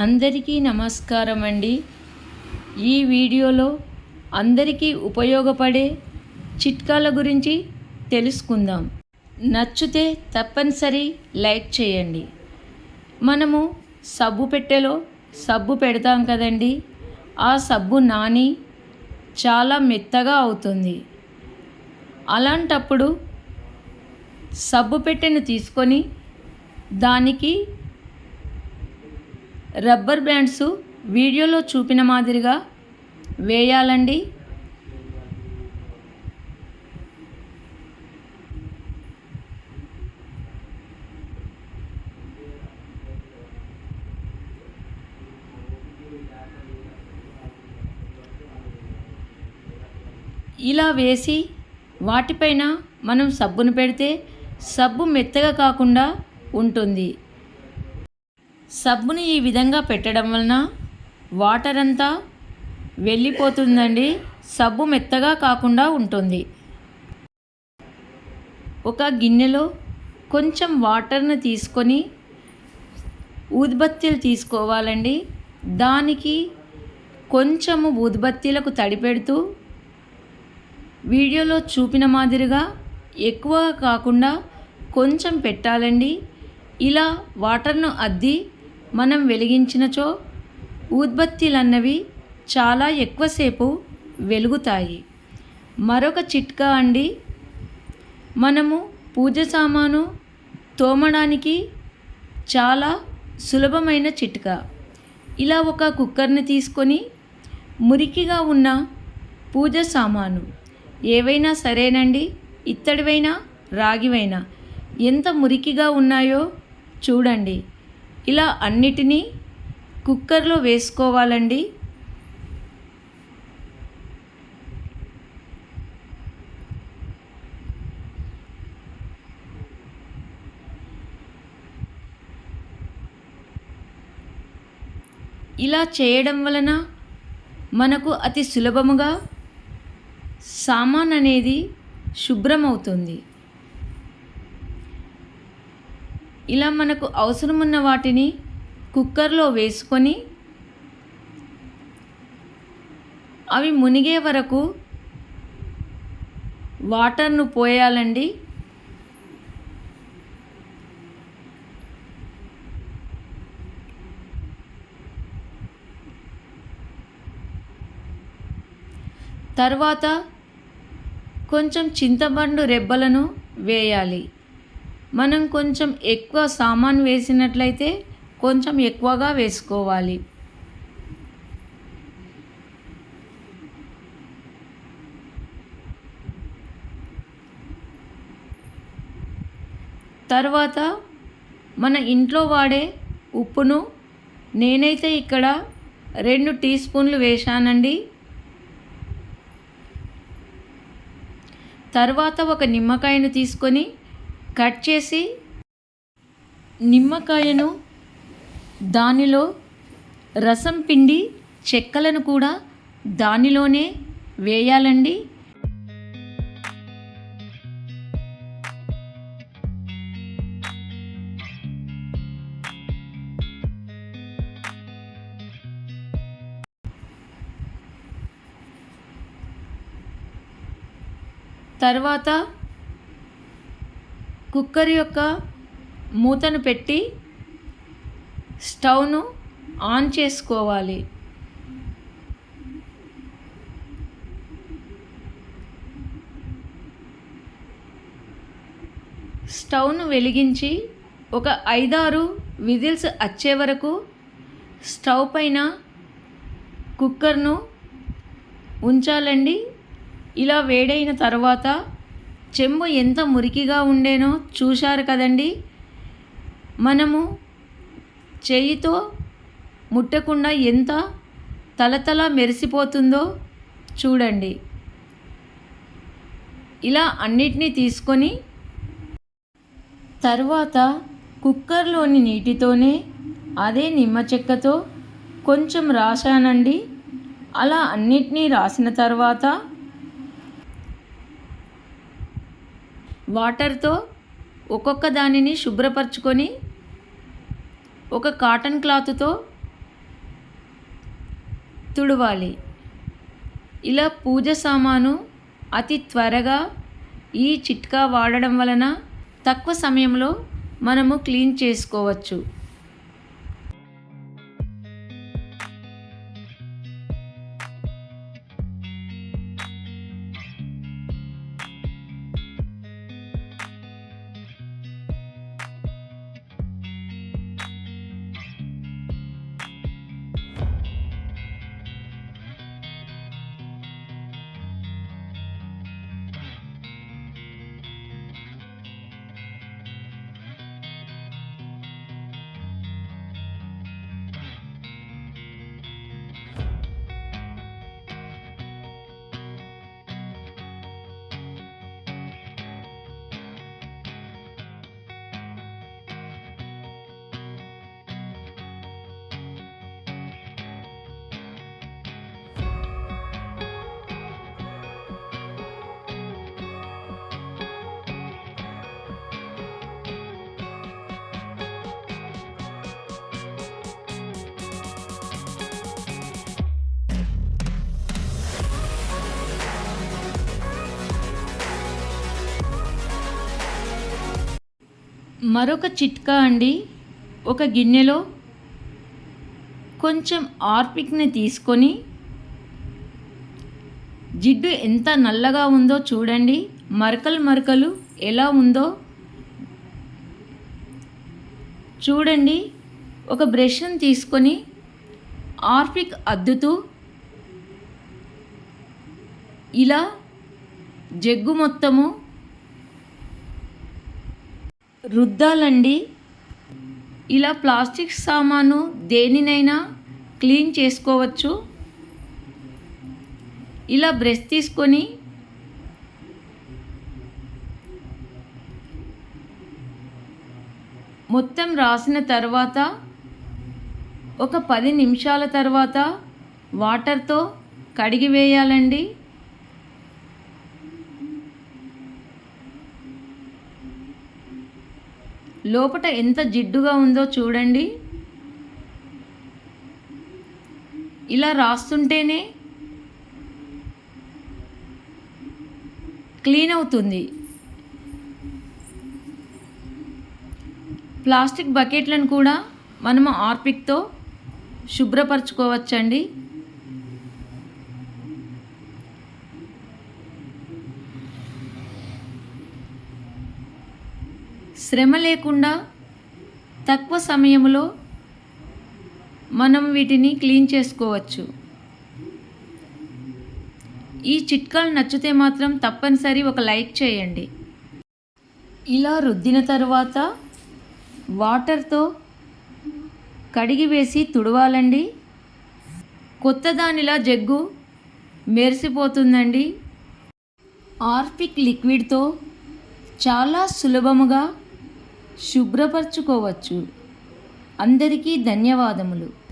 అందరికీ నమస్కారం అండి ఈ వీడియోలో అందరికీ ఉపయోగపడే చిట్కాల గురించి తెలుసుకుందాం. నచ్చితే తప్పనిసరి లైక్ చేయండి. మనము సబ్బు పెట్టెలో సబ్బు పెడతాం కదండి. ఆ సబ్బు నాని చాలా మెత్తగా అవుతుంది. అలాంటప్పుడు సబ్బు పెట్టెను తీసుకొని దానికి రబ్బర్ బ్యాండ్స్ వీడియోలో చూపిన మాదిరిగా వేయాలండి. ఇలా వేసి వాటిపైన మనం సబ్బును పెడితే సబ్బు మెత్తగా కాకుండా ఉంటుంది. సబ్బుని ఈ విధంగా పెట్టడం వలన వాటర్ అంతా వెళ్ళిపోతుందండి. సబ్బు మెత్తగా కాకుండా ఉంటుంది. ఒక గిన్నెలో కొంచెం వాటర్ను తీసుకొని ఊదిబత్తీలు తీసుకోవాలండి. దానికి కొంచెము ఊదిబత్తీలకు తడిపెడుతూ వీడియోలో చూపిన మాదిరిగా ఎక్కువ కాకుండా కొంచెం పెట్టాలండి. ఇలా వాటర్ను అద్ది మనం వెలిగించినచో ఉత్పత్తులన్నవి చాలా ఎక్కువసేపు వెలుగుతాయి. మరొక చిట్కా అండి మనము పూజ సామాను తోమడానికి చాలా సులభమైన చిట్కా. ఇలా ఒక కుక్కర్ని తీసుకొని మురికిగా ఉన్న పూజ సామాను ఏవైనా సరేనండి ఇత్తడివైనా రాగివైనా ఎంత మురికిగా ఉన్నాయో చూడండి. ఇలా అన్నిటినీ కుక్కర్లో వేసుకోవాలండి. ఇలా చేయడం వలన మనకు అతి సులభముగా సామాన్ అనేది శుభ్రమవుతుంది. ఇలా మనకు అవసరమున్న వాటిని కుక్కర్లో వేసుకొని అవి మునిగే వరకు వాటర్ను పోయాలండి. తర్వాత కొంచెం చింతపండు రెబ్బలను వేయాలి. మనం కొంచెం ఎక్కువ సామాన్ వేసినట్లయితే కొంచెం ఎక్కువగా వేసుకోవాలి. తర్వాత మన ఇంట్లో వాడే ఉప్పును నేనైతే ఇక్కడ రెండు టీ స్పూన్లు వేశానండి. తర్వాత ఒక నిమ్మకాయను తీసుకొని కట్ చేసి నిమ్మకాయను దానిలో రసం పిండి చెక్కలను కూడా దానిలోనే వేయాలండి. తర్వాత కుక్కర్ యొక్క మూతను పెట్టి స్టవ్ను ఆన్ చేసుకోవాలి. స్టవ్ను వెలిగించి ఒక ఐదారు విజిల్స్ వచ్చే వరకు స్టవ్ పైన కుక్కర్ను ఉంచాలండి. ఇలా వేడైన తర్వాత చెంబు ఎంత మురికిగా ఉండేనో చూశారు కదండి. మనము చేయితో ముట్టకుండా ఎంత తలతల మెరిసిపోతుందో చూడండి. ఇలా అన్నిటినీ తీసుకొని తర్వాత కుక్కర్లోని నీటితోనే అదే నిమ్మ చెక్కతో కొంచెం రాశానండి. అలా అన్నిటినీ రాసిన తర్వాత వాటర్తో ఒక్కొక్క దానిని శుభ్రపరచుకొని ఒక కాటన్ క్లాత్తో తుడవాలి. ఇలా పూజ సామాను అతి త్వరగా ఈ చిట్కా వాడడం వలన తక్కువ సమయంలో మనము క్లీన్ చేసుకోవచ్చు. మరొక చిట్కా అండి. ఒక గిన్నెలో కొంచెం ఆర్పిక్ని తీసుకొని జిడ్డు ఎంత నల్లగా ఉందో చూడండి. మరకలు మరకలు ఎలా ఉందో చూడండి. ఒక బ్రష్ని తీసుకొని ఆర్పిక్ అద్దుతూ ఇలా జగ్గు మొత్తము రుద్దాలండి. ఇలా ప్లాస్టిక్ సామాను దేనినైనా క్లీన్ చేసుకోవచ్చు. ఇలా బ్రష్ తీసుకొని మొత్తం రాసిన తర్వాత ఒక పది నిమిషాల తర్వాత వాటర్తో కడిగి వేయాలండి. లోపట ఎంత జిడ్డుగా ఉందో చూడండి. ఇలా రాస్తుంటేనే క్లీన్ అవుతుంది. ప్లాస్టిక్ బకెట్లను కూడా మనము ఆర్పిక్తో శుభ్రపరచుకోవచ్చండి. శ్రమ లేకుండా తక్కువ సమయంలో మనం వీటిని క్లీన్ చేసుకోవచ్చు. ఈ చిట్కాలు నచ్చితే మాత్రం తప్పనిసరి ఒక లైక్ చేయండి. ఇలా రుద్దిన తర్వాత వాటర్తో కడిగి వేసి తుడవాలండి. కొత్త దానిలా జగ్గు మెరిసిపోతుందండి. ఆర్పిక్ లిక్విడ్తో చాలా సులభముగా శుభ్రపరచుకోవచ్చు. అందరికీ ధన్యవాదములు.